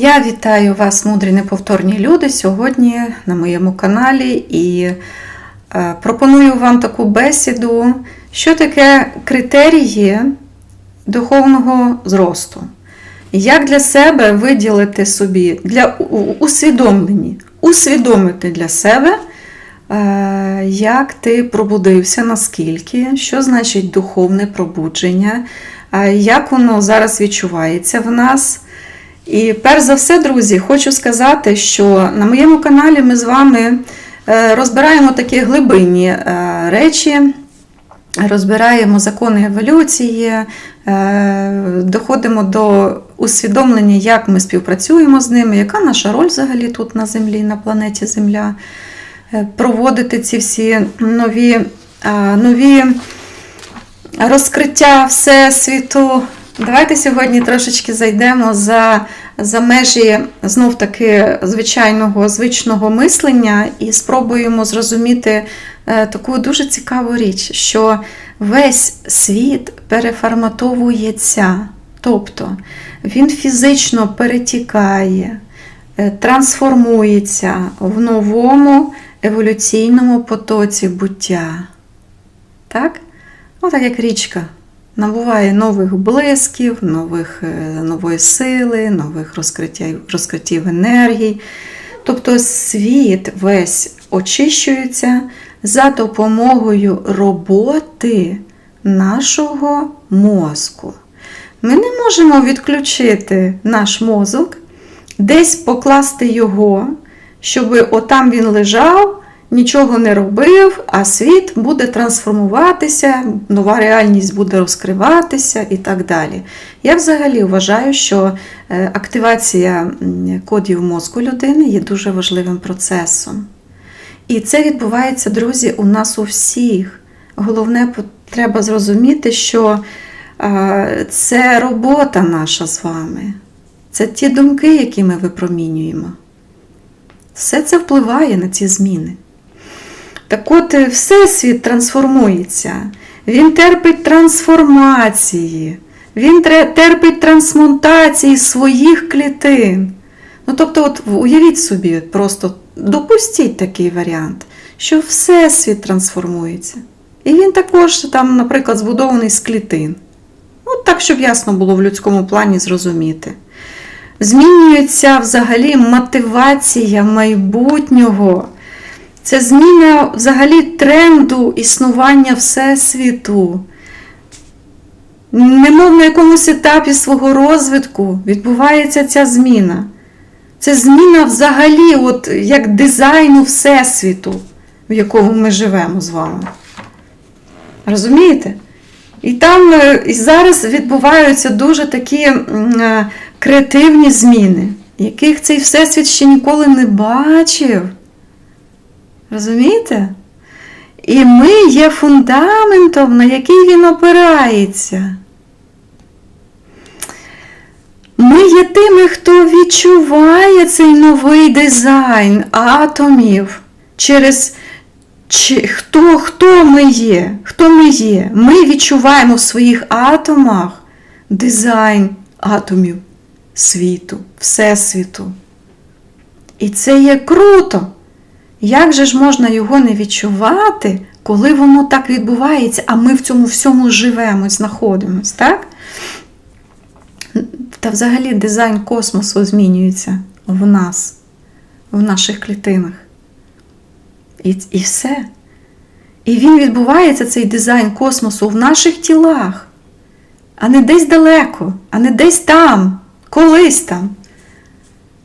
Я вітаю вас, мудрі неповторні люди, сьогодні на моєму каналі і е, пропоную вам таку бесіду, що таке критерії духовного зросту. Як для себе виділити собі для усвідомлені, усвідомити для себе, е, як ти пробудився, наскільки, що значить духовне пробудження, е, як воно зараз відчувається в нас. І перш за все, друзі, хочу сказати, що на моєму каналі ми з вами е, розбираємо такі глибинні е, речі, розбираємо закони еволюції, е, доходимо до усвідомлення, як ми співпрацюємо з ними, яка наша роль взагалі тут на Землі, на планеті Земля, проводити ці всі нові, нові розкриття Всесвіту. Давайте сьогодні трошечки зайдемо за, за межі знов таки звичайного звичного мислення і спробуємо зрозуміти е, таку дуже цікаву річ, що весь світ переформатовується, тобто він фізично перетікає, е, трансформується в новому еволюційному потоці буття. Так? Ну, так як річка набуває нових блисків, нових, е, нової сили, нових розкриттів, розкриттів енергій. Тобто світ весь очищується за допомогою роботи нашого мозку. Ми не можемо відключити наш мозок, десь покласти його, щоб отам він лежав, нічого не робив, а світ буде трансформуватися, нова реальність буде розкриватися і так далі. Я взагалі вважаю, що е, активація кодів мозку людини є дуже важливим процесом. І це відбувається, друзі, у нас у всіх. Головне, треба зрозуміти, що це робота наша з вами. Це ті думки, які ми випромінюємо. Все це впливає на ці зміни. Так от, е, Всесвіт трансформується, він терпить трансформації, він терпить трансмутації своїх клітин. Ну, тобто, от уявіть собі, просто допустіть такий варіант, що Всесвіт трансформується. І він також, там, наприклад, збудований з клітин. От так, щоб ясно було в людському плані зрозуміти. Змінюється взагалі мотивація майбутнього. Це зміна взагалі тренду існування Всесвіту. Немов на якомусь етапі свого розвитку відбувається ця зміна. Це зміна взагалі, от як дизайну Всесвіту, в якому ми живемо з вами. Розумієте? І там е, і зараз відбуваються дуже такі е, креативні зміни, яких цей Всесвіт ще ніколи не бачив. Розумієте? І ми є фундаментом, на який він опирається. Ми є тими, хто відчуває цей новий дизайн атомів через чи, хто, хто ми є? Хто ми є? Ми відчуваємо в своїх атомах дизайн атомів світу, Всесвіту. І це є круто. Як же ж можна його не відчувати, коли воно так відбувається, а ми в цьому всьому живемо, знаходимось, так? Та взагалі дизайн космосу змінюється в нас, в наших клітинах. І, і все. І він відбувається, цей дизайн космосу, в наших тілах, а не десь далеко, а не десь там, колись там.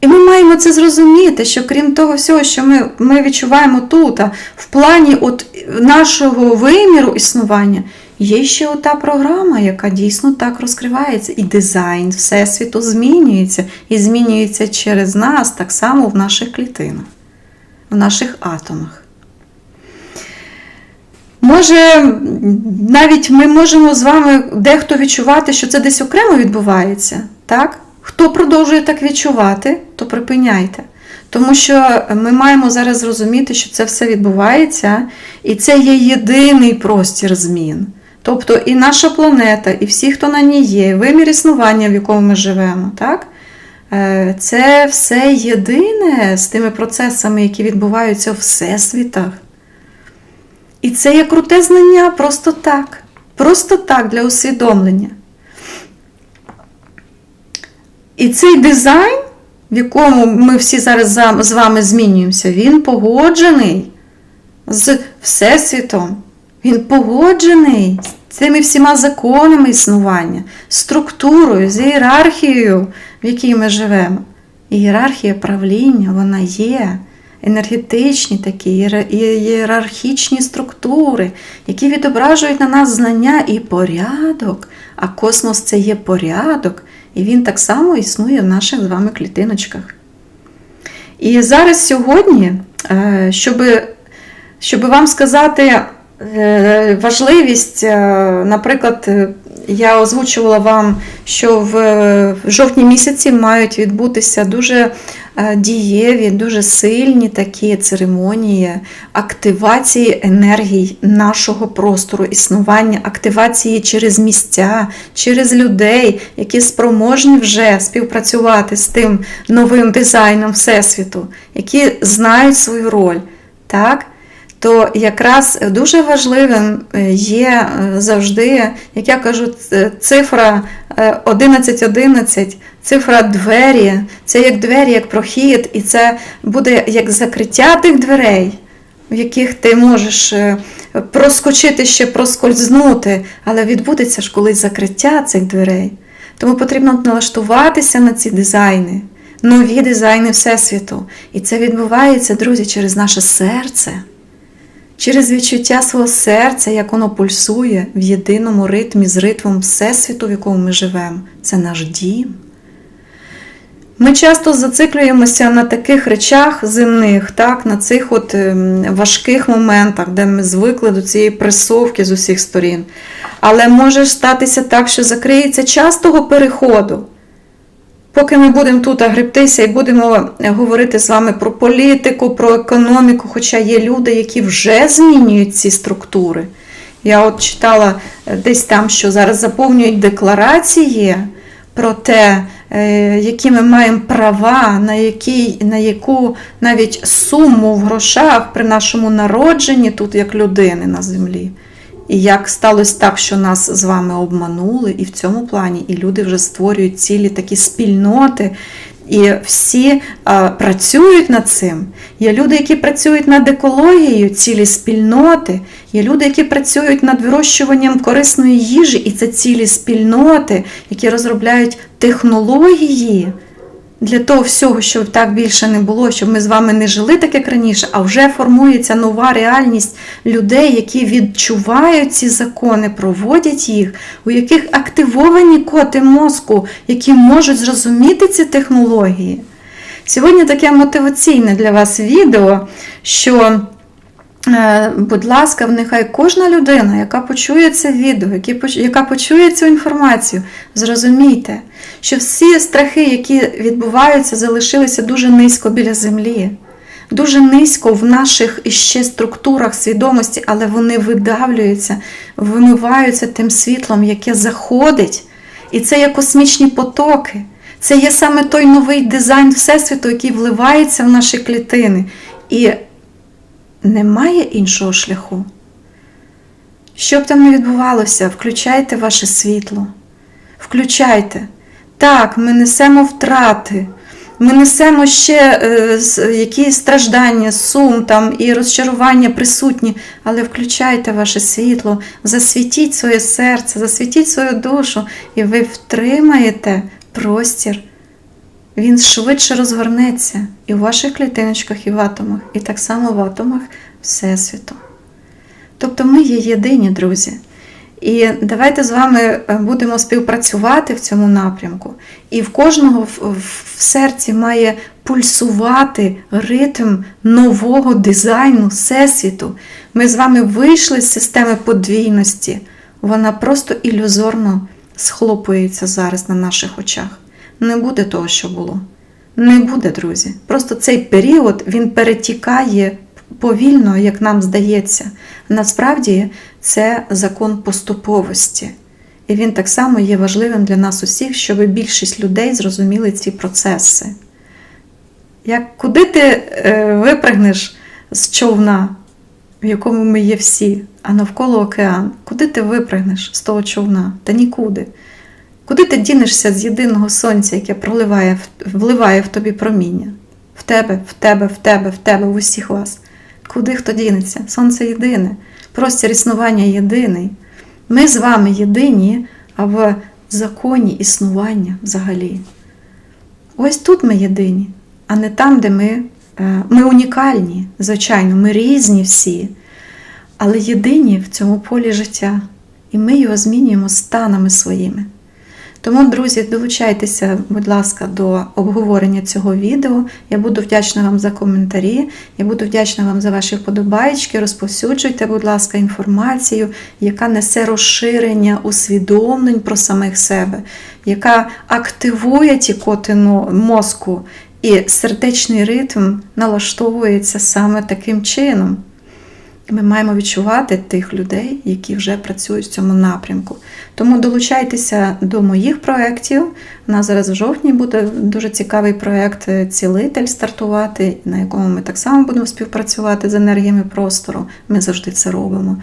І ми маємо це зрозуміти, що крім того всього, що ми, ми відчуваємо тут, а в плані от нашого виміру існування, є ще ота програма, яка дійсно так розкривається. І дизайн Всесвіту змінюється. І змінюється через нас так само в наших клітинах, в наших атомах. Може, навіть ми можемо з вами дехто відчувати, що це десь окремо відбувається, так? Хто продовжує так відчувати, то припиняйте. Тому що ми маємо зараз зрозуміти, що це все відбувається, і це є єдиний простір змін. Тобто і наша планета, і всі, хто на ній є, вимір існування, в якому ми живемо, так? Е, Це все єдине з тими процесами, які відбуваються в всесвітах. І це є круте знання просто так. Просто так для усвідомлення. І цей дизайн, в якому ми всі зараз з вами змінюємося, він погоджений з Всесвітом. Він погоджений з цими всіма законами існування, структурою, з ієрархією, в якій ми живемо. Ієрархія правління, вона є. Енергетичні такі ієрархічні структури, які відображують на нас знання і порядок. А космос це є порядок, і він так само існує в наших з вами клітиночках. І зараз сьогодні, е, щоб, щоб вам сказати е, важливість, е, наприклад, я озвучувала вам, що в е, жовтні місяці мають відбутися дуже е, дієві, дуже сильні такі церемонії активації енергій нашого простору існування, активації через місця, через людей, які спроможні вже співпрацювати з тим новим дизайном Всесвіту, які знають свою роль. Так? То якраз дуже важливим е, є е, завжди, як я кажу, цифра е, 1111, цифра двері, це як двері, як прохід, і це буде як закриття тих дверей, в яких ти можеш проскочити ще проскользнути, але відбудеться ж колись закриття цих дверей. Тому потрібно налаштуватися на ці дизайни, нові дизайни Всесвіту. І це відбувається, друзі, через наше серце через відчуття свого серця, як воно пульсує в єдиному ритмі з ритмом Всесвіту, в якому ми живемо. Це наш дім. Ми часто зациклюємося на таких речах земних, так, на цих от ем, важких моментах, де ми звикли до цієї пресовки з усіх сторін. Але може статися так, що закриється час того переходу. Поки ми будемо тут гребтися і будемо говорити з вами про політику, про економіку, хоча є люди, які вже змінюють ці структури. Я от читала е, десь там, що зараз заповнюють декларації про те, е, які ми маємо права, на, який, на яку навіть суму в грошах при нашому народженні тут як людини на землі. І як сталося так, що нас з вами обманули, і в цьому плані, і люди вже створюють цілі такі спільноти, і всі а, працюють над цим. Є люди, які працюють над екологією, цілі спільноти, є люди, які працюють над вирощуванням корисної їжі, і це цілі спільноти, які розробляють технології для того всього, щоб так більше не було, щоб ми з вами не жили так, як раніше, а вже формується нова реальність людей, які відчувають ці закони, проводять їх, у яких активовані коти мозку, які можуть зрозуміти ці технології. Сьогодні таке мотиваційне для вас відео, що. Е, Будь ласка, нехай кожна людина, яка почує це відео, яка почує цю інформацію, зрозумійте, що всі страхи, які відбуваються, залишилися дуже низько біля землі, дуже низько в наших іще структурах свідомості, але вони видавлюються, вимиваються тим світлом, яке заходить. І це є космічні потоки. Це є саме той новий дизайн Всесвіту, який вливається в наші клітини. І немає іншого шляху. Що б там не відбувалося, включайте ваше світло. Включайте. Так, ми несемо втрати, ми несемо ще е, якісь страждання, сум там і розчарування присутні, але включайте ваше світло, засвітіть своє серце, засвітіть свою душу, і ви втримаєте простір. Він швидше розгорнеться і в ваших клітиночках, і в атомах, і так само в атомах Всесвіту. Тобто ми є єдині, друзі. І давайте з вами е, будемо співпрацювати в цьому напрямку. І в кожного в, серці має пульсувати ритм нового дизайну Всесвіту. Ми з вами вийшли з системи подвійності. Вона просто ілюзорно схлопується зараз на наших очах. Не буде того, що було. Не буде, друзі. Просто цей період він перетікає повільно, як нам здається. Насправді це закон поступовості. І він так само є важливим для нас усіх, щоб більшість людей зрозуміли ці процеси. Як куди ти е, випригнеш з човна, в якому ми є всі, а навколо океан, куди ти випригнеш з того човна? Та нікуди. Куди ти дінешся з єдиного сонця, яке проливає, вливає в тобі проміння? В тебе, в тебе, в тебе, в тебе, в усіх вас. Куди хто дінеться? Сонце єдине, простір існування єдиний. Ми з вами єдині, а в законі існування взагалі. Ось тут ми єдині, а не там, де ми, е, ми унікальні, звичайно, ми різні всі, але єдині в цьому полі життя, і ми його змінюємо станами своїми. Тому, друзі, долучайтеся, будь ласка, до обговорення цього відео. Я буду вдячна вам за коментарі. Я буду вдячна вам за ваші вподобайки. Розповсюджуйте, будь ласка, інформацію, яка несе розширення усвідомлень про самих себе, яка активує ті коти мозку, і сердечний ритм налаштовується саме таким чином. Ми маємо відчувати тих людей, які вже працюють в цьому напрямку. Тому долучайтеся до моїх проєктів. У нас зараз в жовтні буде дуже цікавий проєкт е, Цілитель стартувати, на якому ми так само будемо співпрацювати з енергіями простору. Ми завжди це робимо.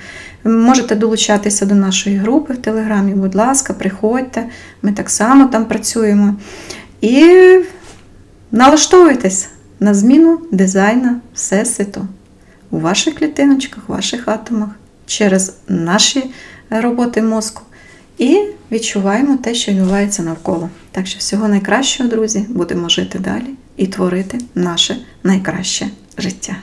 Можете долучатися до нашої групи в Телеграмі, будь ласка, приходьте. Ми так само там працюємо. І налаштовуйтесь на зміну дизайна Всесвіту у ваших клітиночках, у ваших атомах, через наші роботи мозку. І відчуваємо те, що відбувається навколо. Так що всього найкращого, друзі, будемо жити далі і творити наше найкраще життя.